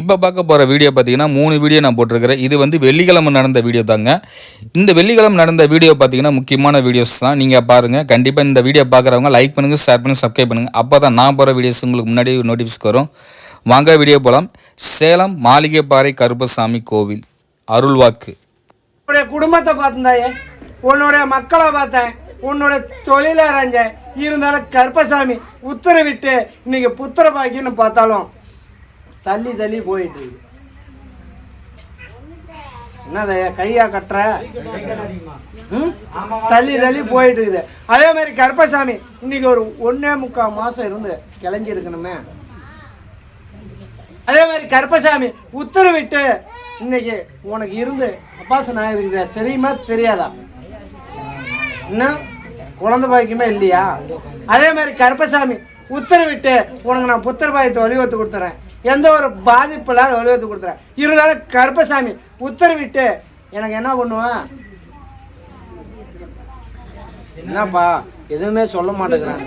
இப்போ பார்க்க போகிற வீடியோ பார்த்தீங்கன்னா மூணு வீடியோ நான் போட்டிருக்கிறேன். இது வந்து வெள்ளிக்கிழமை நடந்த வீடியோ தாங்க. இந்த வெள்ளிக்கிழமை நடந்த வீடியோ பார்த்தீங்கன்னா முக்கியமான வீடியோஸ் தான். நீங்கள் பாருங்கள் கண்டிப்பாக இந்த வீடியோ பார்க்குறவங்க லைக் பண்ணுங்கள் ஷேர் பண்ணுங்கள் சப்ஸ்கிரைப் பண்ணுங்கள் அப்போ தான் நான் போகிற வீடியோஸ் உங்களுக்கு முன்னாடி நோட்டிஃபிக்ஸ் வரும். வாங்க வீடியோ போகலாம் சேலம் மாளிகைப்பாறை கருப்பசாமி கோவில். அருள்வாக்கு. உன்னுடைய குடும்பத்தை பார்த்தாயே உன்னுடைய மக்களை பார்த்தேன் உன்னுடைய தொழிலை அரைஞ்சேன் இருந்தாலும் கருப்பசாமி உத்தரவிட்டு இன்னைக்கு புத்திர பாக்கின்னு பார்த்தாலும் தள்ளி தள்ளி போயிட்டு இருக்கு. என்ன கையா கட்டுற? ம்? தள்ளி தள்ளி போயிட்டு இருக்குது. அதே மாதிரி கருப்பசாமி இன்னைக்கு ஒரு ஒன்னே முக்கால் மாசம் இருந்து கிளஞ்சி இருக்கணுமே அதே மாதிரி கருப்பசாமி உத்தரவிட்டு இன்னைக்கு உனக்கு இருந்து அப்பாசன் ஆயிருக்குது தெரியுமா தெரியாதா? என்ன? குழந்தை பாக்கியமே இல்லையா? அதே மாதிரி கருப்பசாமி உத்தரவிட்டு உனக்கு நான் புத்தர் பாயத்தை வழிவகுத்து கொடுத்துறேன். எந்த ஒரு பாதிப்பு இல்லாத வழிவகுத்து கொடுத்துறேன். இருந்தாலும் கருப்பசாமி உத்தரவிட்டு எனக்கு என்ன பண்ணுவேன் என்னப்பா எதுவுமே சொல்ல மாட்டேங்கிறாங்க?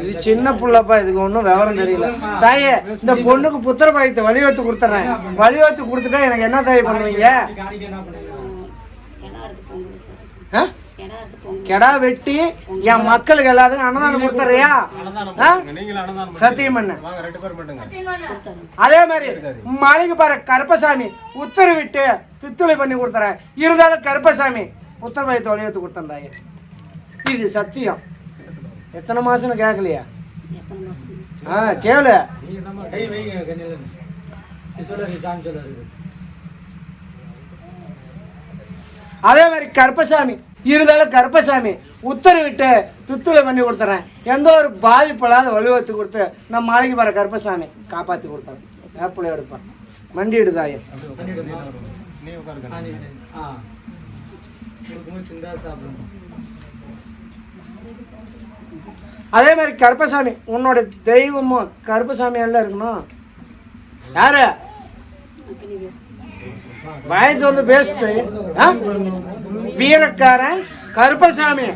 இது சின்ன புள்ளப்பா இதுக்கு ஒன்றும் விவரம் தெரியல. தாயே இந்த பொண்ணுக்கு புத்திர பாயத்தை வழிவகுத்து கொடுத்துறேன். வழிவகுத்து கொடுத்துட்டா எனக்கு என்ன தாய் பண்ணுவீங்க? ஆ? கெடா வெட்டி என் மக்களுக்கு எல்லாத்துக்கும் அன்னதானம் கொடுத்துறியா? சத்தியம் பண்ண. அதே மாதிரி மலைக்கு பாரு கருப்பசாமி உத்தரவிட்டு தித்துளை பண்ணி கொடுத்துறேன். இருந்தாலும் கருப்பசாமி உத்தரவாயத்தை வழிவகுத்து கொடுத்தேன் தாயே. இது சத்தியம். எத்தனை மாசம்னு கேட்கலையா ஆ கேளு. அதே மாதிரி கருப்பசாமி இருந்தாலும் கருப்பசாமி உத்தரவிட்டு துத்துளை பண்ணி கொடுத்துறேன். எந்த ஒரு பாதிப்பில்லாத வலுவத்து கொடுத்து நம்ம மாளிகை வர கருப்பசாமி காப்பாற்றி கொடுத்தேன் வேப்பிலை எடுப்பேன் மண்டி எடுதாயே அதே மாதிரி கருப்பசாமி உன்னோட தெய்வமும் கருப்பசாமி எல்லாம் இருக்கணும். யாரு? வயது வந்து பேசுது ஆ? வீரக்காரன் கருப்பசாமி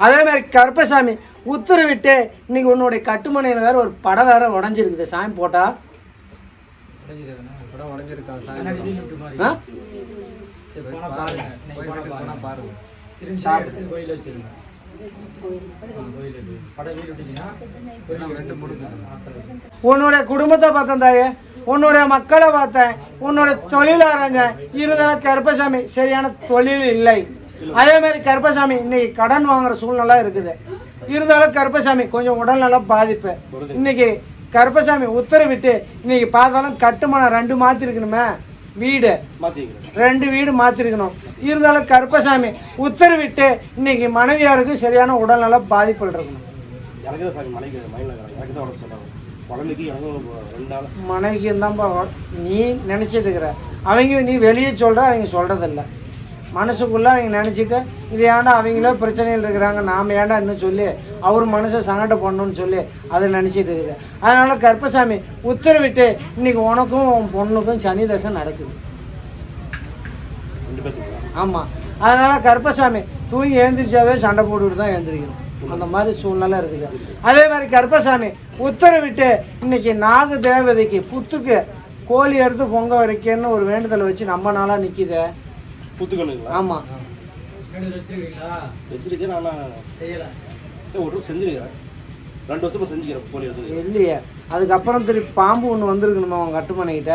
அதே மாதிரி கருப்பசாமி உத்தரவிட்டு இன்னைக்கு உன்னுடைய கட்டுமனையில் வேற ஒரு படம் வேற உடஞ்சிருக்குது. சாமி போட்டா? ஆ? உன்னுடைய குடும்பத்தை பார்த்தேன் தாயே. உன்னுடைய மக்களை பார்த்தேன். உன்னோட தொழில் அரைஞ்சேன் இருந்தாலும் கருப்பசாமி சரியான தொழில் இல்லை. அதே மாதிரி கருப்பசாமி இன்னைக்கு கடன் வாங்குற சூழ்நிலை இருக்குது. இருந்தாலும் கருப்பசாமி கொஞ்சம் உடல்நல பாதிப்பு. இன்னைக்கு கருப்பசாமி உத்தரவிட்டு இன்னைக்கு பார்த்தாலும் கட்டுமானம் ரெண்டு மாத்திருக்கணுமே. வீடு. ரெண்டு வீடு மாத்திருக்கணும். இருந்தாலும் கருப்பசாமி உத்தரவிட்டு இன்னைக்கு மனைவியாருக்கு சரியான உடல்நல பாதிப்புகள் இருக்கணும். மனைவிக்கு தான்ப்பா நீ நினச்சிட்டு இருக்கிற. அவங்க நீ வெளியே சொல்கிற அவங்க சொல்கிறதில்ல மனசுக்குள்ளே அவங்க நினச்சிக்க இது ஏன்டா அவங்களே பிரச்சனையில் இருக்கிறாங்க? நாம் ஏன்டா இன்னும் சொல்லி அவர் மனசை சங்கடம் பண்ணணும்னு சொல்லி அதை நினச்சிட்டு இருக்குது. அதனால் கருப்பசாமி உத்தரவிட்டு இன்னைக்கு உனக்கும் உன் பொண்ணுக்கும் சனி தசை நடக்குது. ஆமாம் அதனால் கருப்பசாமி தூங்கி எழுந்திரிச்சாவே சண்டை போட்டுட்டு தான் எழுந்திரிக்கணும். அந்த மாதிரி சூழ்நிலை இருக்குது. அதே மாதிரி கருப்பசாமி உத்தரவிட்டு இன்னைக்கு நாக தேவதைக்கு புத்துக்கு கோழி அறுத்து பொங்க வைக்கன்னு ஒரு வேண்டுதலை வச்சு நம்ம நாளாக நிற்கிது புத்துக்கணுங்களா ஆமாம் வச்சிருக்கேன் நான். ஏன் ஒரு ரூபா செஞ்சிருக்கிறேன் ரெண்டு வருஷமா செஞ்சுக்கிறேன் கோழி எடுத்து இல்லையே. அதுக்கப்புறம் திருப்பி பாம்பு ஒன்று வந்திருக்கணுமா உங்கள் கட்டுமனைக்கிட்ட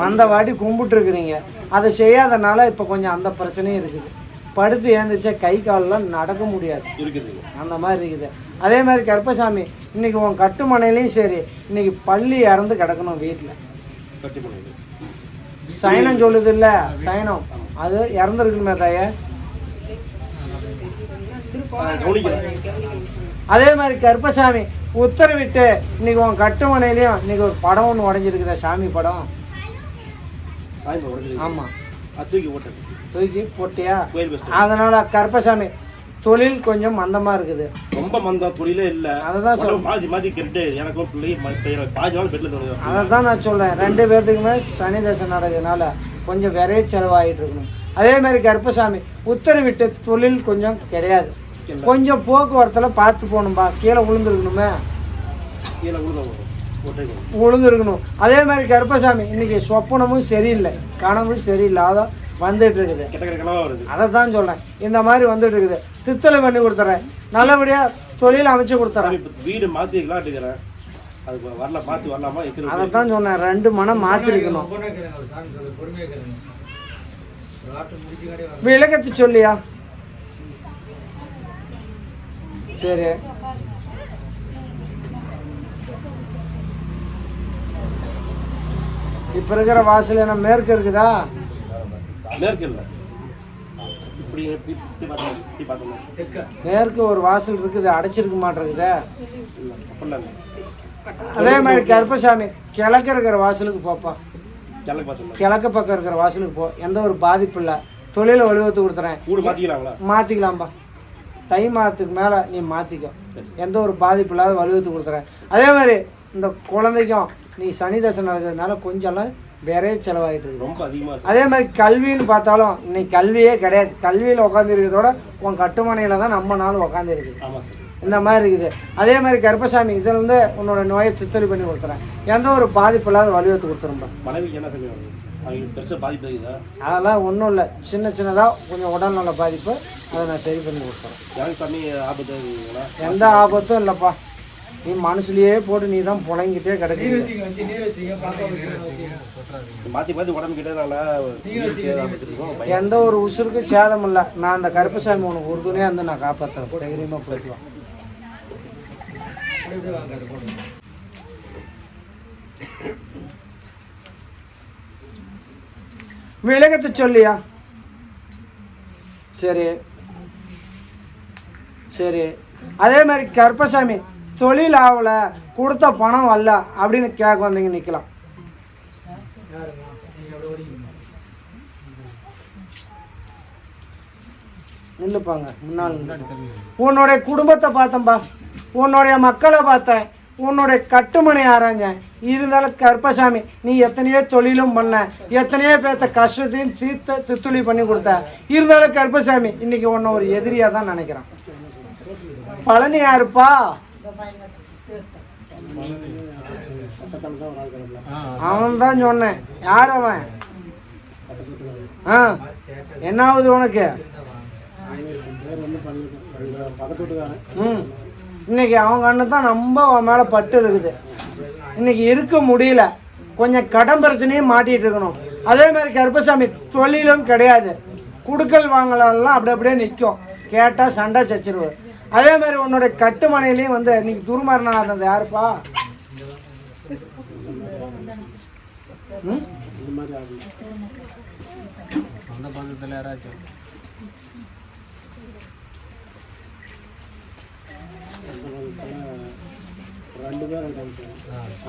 வந்த வாட்டி கும்பிட்டுருக்குறீங்க. அதை செய்யாதனால இப்போ கொஞ்சம் அந்த பிரச்சனையும் இருக்குது. படுத்து ஏந்திரிச்சா கை காலெல்லாம் நடக்க முடியாது. இருக்குதுங்க அந்த மாதிரி இருக்குது. அதே மாதிரி கருப்பசாமி இன்னைக்கு உன் கட்டுமனையிலையும் சரி இன்னைக்கு பள்ளி இறந்து கிடக்கணும் வீட்டில் சைனம் சொல்லுது இல்ல? சைனம். அது இறந்துருக்கணுமே தாய. அதே மாதிரி கருப்பசாமி உத்தரவிட்டு இன்னைக்கு உன் கட்டுமனையிலையும் இன்னைக்கு ஒரு படம் ஒன்று உடஞ்சிருக்குதா சாமி படம். ஆமாம் தூக்கி போட்டேன். தூக்கி போட்டியா? அதனால கருப்பசாமி தொழில் கொஞ்சம் மந்தமா இருக்குது. ரொம்ப மந்தம் தொழிலே இல்ல. அதுதான் உடம்பு மாத்தி மாத்தி கெட்டு எனக்கும். பாதி நாள் தோணுது. அதை தான் நான் சொல்றேன். ரெண்டு பேர்த்துக்குமே சனி தசை நடக்கிறதுனால கொஞ்சம் விரைய செலவாகிட்டு இருக்கணும். அதே மாதிரி கருப்பசாமி உத்தரவிட்ட தொழில் கொஞ்சம் கிடையாது. கொஞ்சம் போக்குவரத்தில் பார்த்து போகணும்பா. கீழே விழுந்துருக்கணுமே கீழே விழுந்துருக்கணும் அதே மாதிரி கருப்பசாமி இன்னைக்கு சொப்பனமும் சரியில்லை. கனவும் சரியில்லாத வந்துட்டு இருக்குது கனவா அதை தான் சொல்றேன். இந்த மாதிரி வந்துட்டு இருக்குது தித்தலை பண்ணி கொடுத்துறேன். நல்லபடியா தொழில் அமைச்சு கொடுத்துறேன். வீடு மாத்திக்கலாம் அது வரல மாத்தி வரலாமா? எத்தனை அதை தான் சொன்னேன் ரெண்டு மனம் மாற்றிருக்கணும் விளக்கத்து சொல்லியா? சரி. இப்ப இருக்கிற வாசல் என்ன மேற்கு இருக்குதா? மேற்கு இல்ல. மேற்கு ஒரு வாசல் இருக்குது அடைச்சிருக்க மாட்டேங்குதே. அதே மாதிரி கருப்பசாமி கிழக்கு இருக்கிற வாசலுக்கு போப்பா. கிழக்கு பக்கம் இருக்கிற வாசலுக்கு போ. எந்த ஒரு பாதிப்பு இல்லை. தொழிலை வலுவத்து கொடுத்துறேன். மாற்றிக்கலாம்பா தை மாதத்துக்கு மேலே நீ மாற்றிக்கோ எந்த ஒரு பாதிப்பு இல்லாத வலுவத்து கொடுத்துறேன். அதே மாதிரி இந்த குழந்தைக்கும் நீ சனி தசை நடக்கிறதுனால கொஞ்சம்லாம் வேறே செலவாயிட்டு இருக்கு. ரொம்ப அதிகமா இருக்கு. அதே மாதிரி கல்வின்னு பார்த்தாலும் இன்னைக்கு கல்வியே கிடையாது. கல்வியில் உட்காந்துருக்கிறதோட உன் கட்டுமனையில் தான் நம்ம நாள் உட்காந்துருக்குது ஆமா சார். இந்த மாதிரி இருக்குது. அதே மாதிரி கருப்பசாமி இதில் இருந்து உன்னோட நோயை சித்தரி பண்ணி கொடுத்துறேன். எந்த ஒரு பாதிப்பு இல்லாத வலியுறுத்து கொடுத்துரும்பா மனைவிக்கு என்ன அதெல்லாம் ஒன்றும் இல்லை. சின்ன சின்னதாக கொஞ்சம் உடல்நல பாதிப்பு அதை நான் சரி பண்ணி கொடுத்துறேன். எந்த ஆபத்தும் இல்லைப்பா. நீ மனசுலயே போட்டு நீ தான் புழங்கிட்டே பயம். எந்த ஒரு உசுருக்கும் சேதம் இல்லை. நான் அந்த கருப்பசாமி உனக்கு உறுதுணையாக வந்து நான் காப்பாற்றுறேன் தைரியமாக போயிடுவான் விளக்கத்தை சொல்லியா? சரி. சரி. அதே மாதிரி கருப்பசாமி தொழில் ஆகல கொடுத்த பணம் வரல அப்படின்னு கேட்க வந்தீங்க நிற்கலாம் நில்லுப்பாங்க முன்னால் உன்னுடைய குடும்பத்தை பார்த்தம்பா உன்னுடைய மக்களை பார்த்தேன். உன்னுடைய கட்டுமனை ஆராய்ஞ்சேன். இருந்தாலும் கருப்பசாமி நீ எத்தனையோ தொழிலும் பண்ண. எத்தனையோ பேர்த்த கஷ்டத்தையும் தீர்த்த தித்துளி பண்ணி கொடுத்த. இருந்தாலும் கருப்பசாமி இன்னைக்கு உன்னை ஒரு எதிரியாக தான் நினைக்கிறான். பழனி யாருப்பா? அவன் தான் சொன்னேன். யார் அவன்? ஆ என்ன ஆகுது உனக்கு ம். இன்னைக்கு அவங்க அண்ணன் தான் ரொம்ப அவன் மேலே பட்டு இருக்குது. இன்னைக்கு இருக்க முடியல. கொஞ்சம் கடன் பிரச்சனையும் மாட்டிட்டு இருக்கணும். அதே மாதிரி கருப்பசாமி தொழிலும் கிடையாது. குடுக்கல் வாங்கலாம் அப்படி அப்படியே நிற்கும் கேட்டால் சண்டை சச்சிருவு அதே மாதிரி உன்னோட கட்டுமனையிலையும் வந்து இன்னைக்கு துருமாறினா இருந்தது யாருப்பா?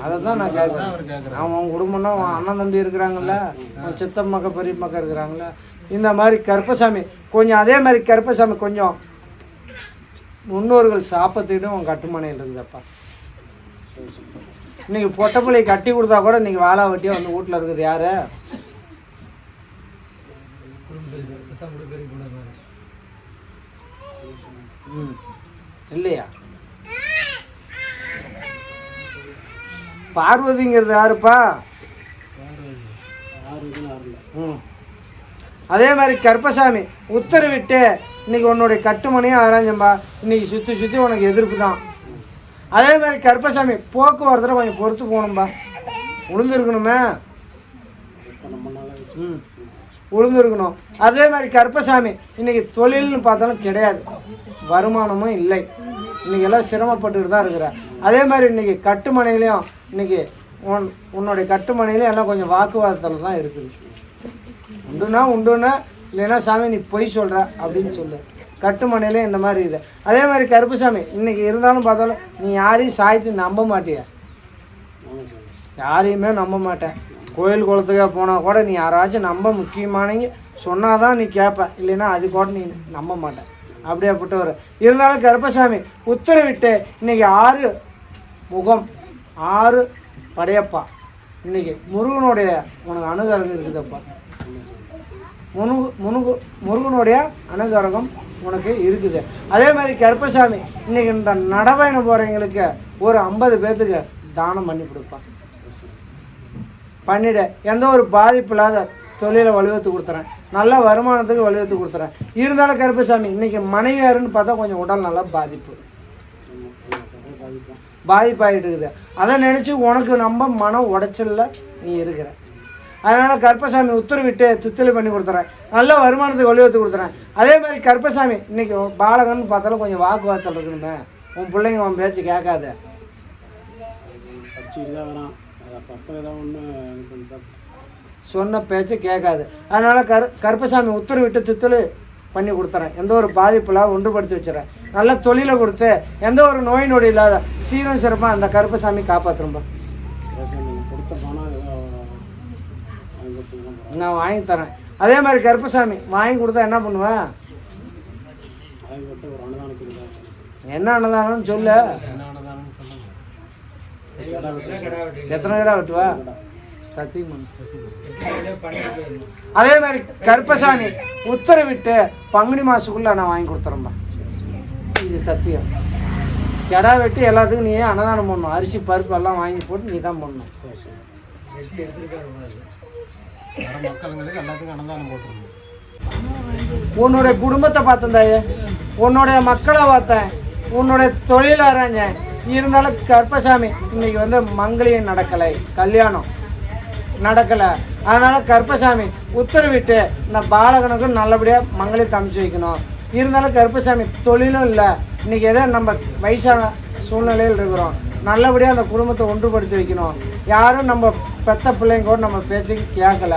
அதை தான் நான் கேட்குறேன் அவன் உன் குடும்பம்னா உன் அண்ணன் தம்பி இருக்கிறாங்கல்ல உன் சித்தம் மக்க பெரிய மக்க இருக்கிறாங்கல்ல. இந்த மாதிரி கருப்பசாமி கொஞ்சம் அதே மாதிரி கருப்பசாமி கொஞ்சம் முன்னோர்கள் சாப்பத்துக்கிட்டு உன் கட்டுமனையில் இருந்தப்பா. இன்னைக்கு பொட்டப்பிள்ளை கட்டி கொடுத்தா கூட இன்னைக்கு வாழா வட்டியாக வந்து வீட்டில் இருக்குது யாரு? ம். இல்லையா? பார்வதிங்கிறது யாருப்பா? ம். அதே மாதிரி கருப்பசாமி உத்தரவிட்டு இன்னைக்கு உன்னுடைய கட்டுமணியும் ஆராய்ஞ்சம்பா இன்னைக்கு சுற்றி சுற்றி உனக்கு எதிர்ப்பு தான். அதே மாதிரி கருப்பசாமி போக்குவரத்தில் கொஞ்சம் பொறுத்து போகணும்பா. உளுந்துருக்கணுமே ம். உளுந்துருக்கணும். அதே மாதிரி கருப்பசாமி இன்னைக்கு தொழில்னு பார்த்தாலும் கிடையாது. வருமானமும் இல்லை. இன்னைக்கு எல்லாம் சிரமப்பட்டுக்கிட்டு தான் இருக்கிற அதே மாதிரி இன்னைக்கு கட்டுமனையிலையும் இன்னைக்கு உன் உன்னுடைய கட்டுமனையிலையும் எல்லாம் கொஞ்சம் வாக்குவாதத்தில் தான் இருக்குது. உண்டுனா உண்டுன்னா இல்லைன்னா சாமி நீ பொய் சொல்கிற அப்படின்னு சொல்லு. கட்டுமனையிலே இந்த மாதிரி இது. அதே மாதிரி கருப்புசாமி இன்னைக்கு இருந்தாலும் பார்த்தாலும் நீ யாரையும் சாய்த்து நம்ப மாட்டிய? யாரையுமே நம்ப மாட்டேன். கோயில் குளத்துக்கே போனால் கூட நீ யாராச்சும் நம்ப முக்கியமானவங்க சொன்னால் தான் நீ கேட்ப இல்லைன்னா அது கூட நீ நம்ப மாட்டேன் அப்படியாப்பட்டவர். இருந்தாலும் கருப்பசாமி உத்தரவிட்டு இன்னைக்கு ஆறு முகம் ஆறு படையப்பா. இன்னைக்கு முருகனுடைய உனக்கு அணுகரகம் இருக்குதப்பா. முருகு முருகு முருகனுடைய அணுகரகம் உனக்கு இருக்குது. அதே மாதிரி கருப்பசாமி இன்றைக்கி இந்த நடவயணம் போகிறவங்களுக்கு ஒரு ஐம்பது பேர்த்துக்கு தானம் பண்ணி கொடுப்பான். பண்ணிட. எந்த ஒரு பாதிப்பு இல்லாத தொழிலை வலுவத்து கொடுத்துறேன். நல்ல வருமானத்துக்கு வலுவத்து கொடுத்துறேன். இருந்தாலும் கருப்பசாமி இன்றைக்கி மனைவியாருன்னு பார்த்தா கொஞ்சம் உடல் நல்லா பாதிப்பு. பாதிப்பாகிட்டு இருக்குது. அதை நினச்சி உனக்கு நம்ம மனம் உடைச்சல்ல நீ இருக்கிற. அதனால் கருப்பசாமி உத்தரவிட்டு துத்தலி பண்ணி கொடுத்துறேன். நல்ல வருமானத்துக்கு வலியுறுத்தி கொடுத்துறேன். அதே மாதிரி கருப்பசாமி இன்றைக்கி பாலகன் பார்த்தாலும் கொஞ்சம் வாக்குவாதத்தில் இருக்கணுமே. உன் பிள்ளைங்க உன் பேச்சு கேட்காத. சொன்ன பேச்சு கேட்காது. அதனால் கரு கருப்பசாமி உத்தரவிட்டு துத்தலு பண்ணி கொடுத்துறேன். எந்த ஒரு பாதிப்பில் ஒன்றுபடுத்தி வச்சுறேன். நல்ல தொழிலை கொடுத்து எந்த ஒரு நோய் நொடி இல்லாத சீரம் சிறப்பாக அந்த கருப்பசாமி காப்பாற்றும்பா. நான் வாங்கி தரேன். அதே மாதிரி கருப்பசாமி வாங்கி கொடுத்தா என்ன பண்ணுவேன் என்ன அன்னதானம்னு சொல்லு. எத்தனை கடை வெட்டுவா? சத்தியம் அதே மாதிரி கருப்பசாமி உத்தரவிட்டு பங்குனி மாசத்துக்குள்ள நான் வாங்கி கொடுத்துறேன்பா. இது சத்தியம். கெடா வெட்டி எல்லாத்துக்கும் நீயே அன்னதானம் பண்ணணும் அரிசி பருப்பு எல்லாம் வாங்கி போட்டு நீ தான் பண்ணணும் மக்களுங்களுக்கு எல்லாத்துக்கும் அன்னதானம் போட்டுருந்தோம் உன்னுடைய குடும்பத்தை பார்த்தேன் தாயே. உன்னுடைய மக்களை பார்த்தேன். உன்னுடைய தொழில் இருந்தாலும் கருப்பசாமி இன்னைக்கு வந்து மங்களையும் நடக்கலை கல்யாணம் நடக்கலை. அதனால் கருப்பசாமி உத்தரவிட்டு இந்த பாலகனுக்கும் நல்லபடியாக மங்களையும் அமைச்சு வைக்கணும். இருந்தாலும் கருப்பசாமி தொழிலும் இல்லை. இன்றைக்கி ஏதோ நம்ம வயசான சூழ்நிலையில் இருக்கிறோம். நல்லபடியாக அந்த குடும்பத்தை ஒன்றுபடுத்தி வைக்கணும். யாரும் நம்ம பெத்த பிள்ளைங்க கூட நம்ம பேச்சுக்கு கேட்கல.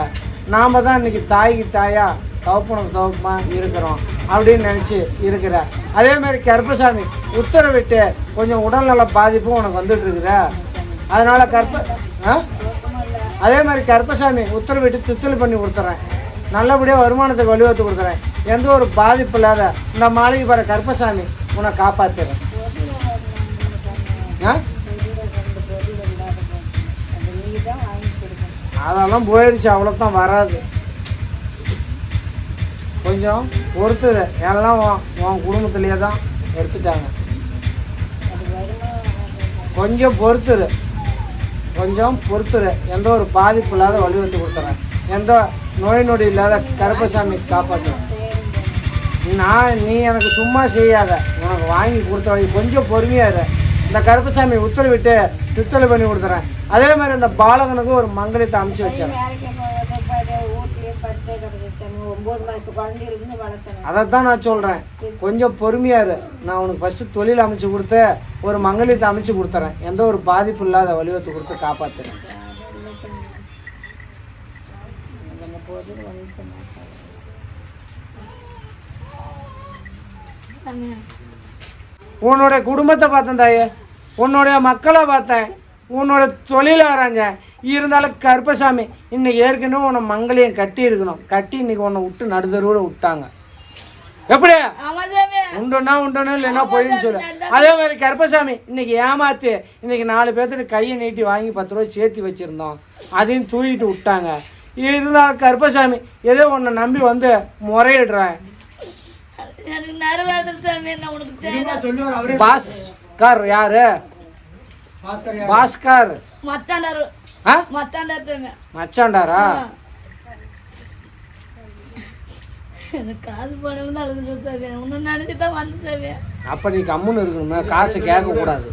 நாம் தான் இன்றைக்கி தாய்க்கு தாயாக தவப்பனுக்கு தவப்பமா இருக்கிறோம் அப்படின்னு நினச்சி இருக்கிற. அதே மாதிரி கருப்பசாமி உத்தரவிட்டு கொஞ்சம் உடல்நல பாதிப்பும் உனக்கு வந்துட்டு இருக்குதா. அதனால கற்ப ஆ? அதே மாதிரி கருப்பசாமி உத்தரவிட்டு தித்தல் பண்ணி கொடுத்துறேன். நல்லபடியாக வருமானத்துக்கு வழிவகுத்து கொடுத்துறேன் எந்த ஒரு பாதிப்பு இல்லாத இந்த மாளிகை பாரு கருப்பசாமி உன்னை காப்பாற்றுறேன் ஆ? அதெல்லாம் போயிடுச்சு அவ்வளோத்தான் வராது. கொஞ்சம் பொறுத்துரு. எல்லாம் உன் குடும்பத்துலேயே குடும்பத்திலேயே தான் எடுத்துட்டாங்க. கொஞ்சம் பொறுத்துரு. கொஞ்சம் பொறுத்துரு. எந்த ஒரு பாதிப்பு இல்லாத வழிவகுத்து கொடுத்துறேன். எந்த நோய் நொடி இல்லாத கருப்பசாமி காப்பாற்றுறேன் நான் நீ எனக்கு சும்மா செய்யாத. உனக்கு வாங்கி கொடுத்த வழி கொஞ்சம் பொறுமையாக இந்த கருப்பசாமி உத்தரவிட்டு திருத்தலை பண்ணி கொடுத்துறேன். அதே மாதிரி இந்த பாலகனுக்கு ஒரு மங்களத்தை அமுச்சு வச்சேன் அதைத்தான் நான் சொல்கிறேன் கொஞ்சம் பொறுமையா இரு. நான் உனக்கு ஃபஸ்ட்டு தொழில் அமைச்சு கொடுத்து ஒரு மங்களத்தை அமைச்சு கொடுத்துறேன். எந்த ஒரு பாதிப்பு இல்லாத வழிவகுத்து கொடுத்து காப்பாற்றுறேன் உன்னுடைய உன்னோட குடும்பத்தை பார்த்தேன் தாயே. உன்னுடைய மக்களை பார்த்தேன். உன்னோட தொழில் ஆராய்ஞ்சேன் இருந்தாலும் கருப்பசாமி இன்னைக்கு ஏற்கனவே உன்னை மங்களையும் கட்டி இருக்கணும். கட்டி இன்னைக்கு உன்னை விட்டு நடுதருவில் விட்டாங்க. எப்படி? உண்டுன்னா உண்டுன்னு இல்லைன்னா போயின்னு சொல்லு. அதே மாதிரி கருப்பசாமி இன்னைக்கு ஏமாத்தி இன்னைக்கு நாலு பேர்த்துட்டு கையை நீட்டி வாங்கி பத்து ரூபாய் சேர்த்து வச்சிருந்தோம். அதையும் தூக்கிட்டு விட்டாங்க. இருந்தாலும் கருப்பசாமி ஏதோ உன்னை நம்பி வந்து முறையிடுறேன். பாஸ்கர் யாரு? பாஸ்கர் மச்சாண்டாரா காசு தான் அழுதுட்டு சாமி உன்னை நினைச்சு தான் வந்து சாமி அப்போ நீ கம்முன்னு இருக்கணுமே காசு கேட்கக்கூடாது.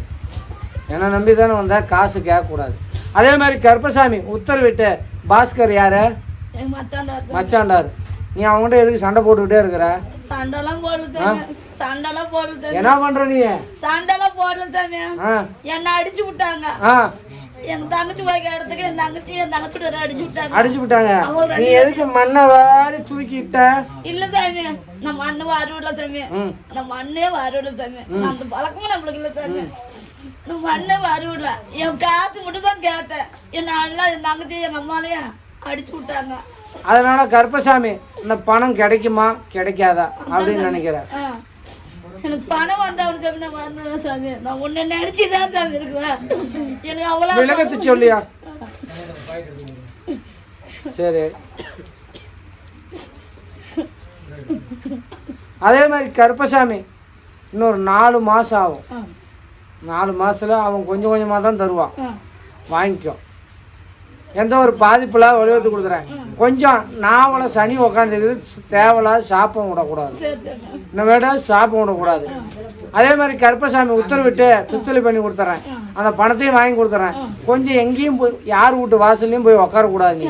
என்னை நம்பி தானே வந்தா காசு கேட்கக்கூடாது. அதே மாதிரி கருப்பசாமி உத்தரவிட்டு பாஸ்கர் யாரு? மச்சாண்டார் நீ அவங்ககிட்ட எதுக்கு சண்டை போட்டுக்கிட்டே இருக்கிற? சண்டைலாம் சாமி சண்டைலாம் சாமி என்ன பண்ற நீ? சண்டைலாம் போடல சாமி ஆ. என்னை அடிச்சு விட்டாங்க. எங்க தங்கச்சி வைக்க இடத்துக்கு என் தங்கச்சி என் தங்கச்சி அடிச்சு விட்டாங்க அடிச்சு விட்டாங்க நீ எதுக்கு மண்ணை வாரி தூக்கிட்ட இல்ல சாமி நம்ம மண்ணு வரவில்ல சாமி ம் நம்ம மண்ணே வரவில்ல சாமி அந்த பழக்கமும் நம்மளுக்கு இல்ல சாமி மண்ணை வருவிடல என் காசு மட்டும் தான் கேட்டேன் என்ன எல்லாம் என் தங்கச்சி எங்க அம்மாலையும் அடிச்சு விட்டாங்க அதனால கருப்பசாமி இந்த பணம் கிடைக்குமா கிடைக்காதா அப்படின்னு நினைக்கிறேன். எனக்கு பணம் வந்தா அவனுக்கு எப்படி நான் வந்துடுவேன் சாமி? நான் உன்னை நினைச்சுதான் சாமி இருக்குவேன். எனக்கு அவ்வளோ விளக்கத்து சொல்லியா? சரி. அதே மாதிரி கருப்பசாமி இன்னொரு நாலு மாதம் ஆகும். நாலு மாசத்துல அவன் கொஞ்சம் கொஞ்சமாக தான் தருவான். ஆ. எந்த ஒரு பாதிப்பில்லாத ஒளிவத்து கொடுக்குறேன். கொஞ்சம் நாவல சனி உக்காந்துருக்குது தேவையில்லாத சாப்பம் விடக்கூடாது. விட சாப்பம் விடக்கூடாது. அதே மாதிரி கருப்பசாமி உத்தரவிட்டு துத்தலி பண்ணி கொடுத்துறேன். அந்த பணத்தையும் வாங்கி கொடுத்துறேன். கொஞ்சம் எங்கேயும் போய் யார் வீட்டு வாசல்லையும் போய் உட்காரக்கூடாது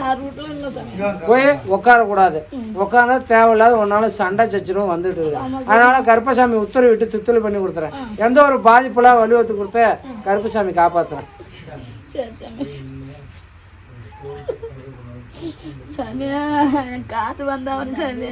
போய் உட்காரக்கூடாது உட்காந்தா தேவையில்லாத ஒன்னால சண்டை சச்சரவும் வந்துட்டு அதனால கருப்பசாமி உத்தரவிட்டு துத்தலி பண்ணி கொடுத்துறேன். எந்த ஒரு பாதிப்புலாம் வலுவத்து கொடுத்த கருப்பசாமி காப்பாத்துறேன் சரி சாமி சாமி காத்து வந்தவன் சாமி